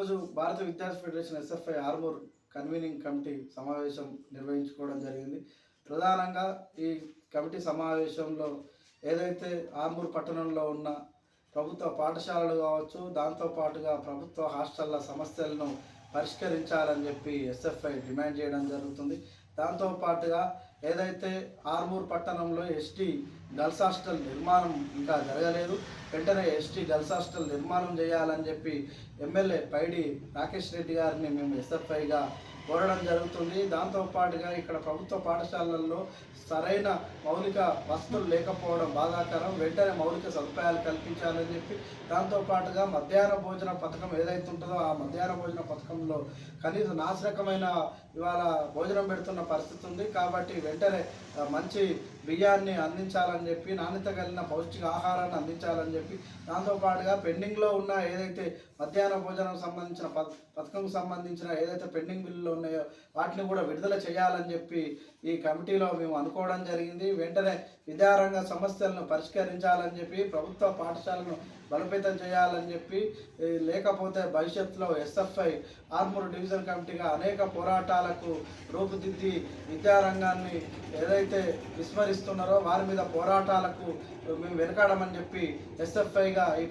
ఈరోజు భారత విద్యార్థి federation SFI Armoor convening committee సమావేశం నిర్వహించుకోవడం జరిగింది. ప్రధానంగా ఈ కమిటీ సమావేశంలో ఏదైతే ఆర్మూర్ పట్టణంలో ఉన్న ప్రభుత్వ పాఠశాలలు కావచ్చు దాంతోపాటుగా ప్రభుత్వ హాస్టళ్ళ సమస్యలను పరిష్కరించాలని చెప్పి ఎస్ఎఫ్ఐ డిమాండ్ చేయడం జరుగుతుంది. దాంతోపాటుగా ఏదైతే ఆర్మూర్ పట్టణంలో ఎస్టీ గర్ల్స్ హాస్టల్ నిర్మాణం ఇంకా జరగలేదు వెంటనే ఎస్టీ గర్ల్స్ హాస్టల్ నిర్మాణం చేయాలని చెప్పి ఎమ్మెల్యే పైడి రాకేష్ రెడ్డి గారిని మేము ఎస్ఎఫ్ఐగా కోరడం జరుగుతుంది. దాంతోపాటుగా ఇక్కడ ప్రభుత్వ పాఠశాలల్లో సరైన మౌలిక వసతులు లేకపోవడం బాధాకరం. వెంటనే మౌలిక సదుపాయాలు కల్పించాలని చెప్పి దాంతోపాటుగా మధ్యాహ్న భోజన పథకం ఏదైతే ఉంటుందో ఆ మధ్యాహ్న భోజన పథకంలో కనీసం నాశరకమైన ఇవాళ భోజనం పెడుతున్న పరిస్థితి ఉంది కాబట్టి వెంటనే మంచి బియ్యాన్ని అందించాలని చెప్పి నాణ్యత కలిగిన పౌష్టిక ఆహారాన్ని అందించాలని చెప్పి దాంతోపాటుగా పెండింగ్లో ఉన్న ఏదైతే మధ్యాహ్న భోజనం సంబంధించిన పథ పథకం సంబంధించిన ఏదైతే పెండింగ్ బిల్లులు ఉన్నాయో వాటిని కూడా విడుదల చేయాలని చెప్పి ఈ కమిటీలో మేము అనుకోవడం జరిగింది. వెంటనే విద్యారంగ సమస్యలను పరిష్కరించాలని చెప్పి ప్రభుత్వ పాఠశాలను బలోపేతం చేయాలని చెప్పి లేకపోతే భవిష్యత్తులో ఎస్ఎఫ్ఐ ఆర్మూర్ డివిజన్ కమిటీగా అనేక పోరాటాలకు రూపుదిద్ది విద్యారంగాన్ని ఏదైతే విస్మరిస్తున్నారో వారి మీద పోరాటాలకు మేము వెనకాడమని చెప్పి ఎస్ఎఫ్ఐగా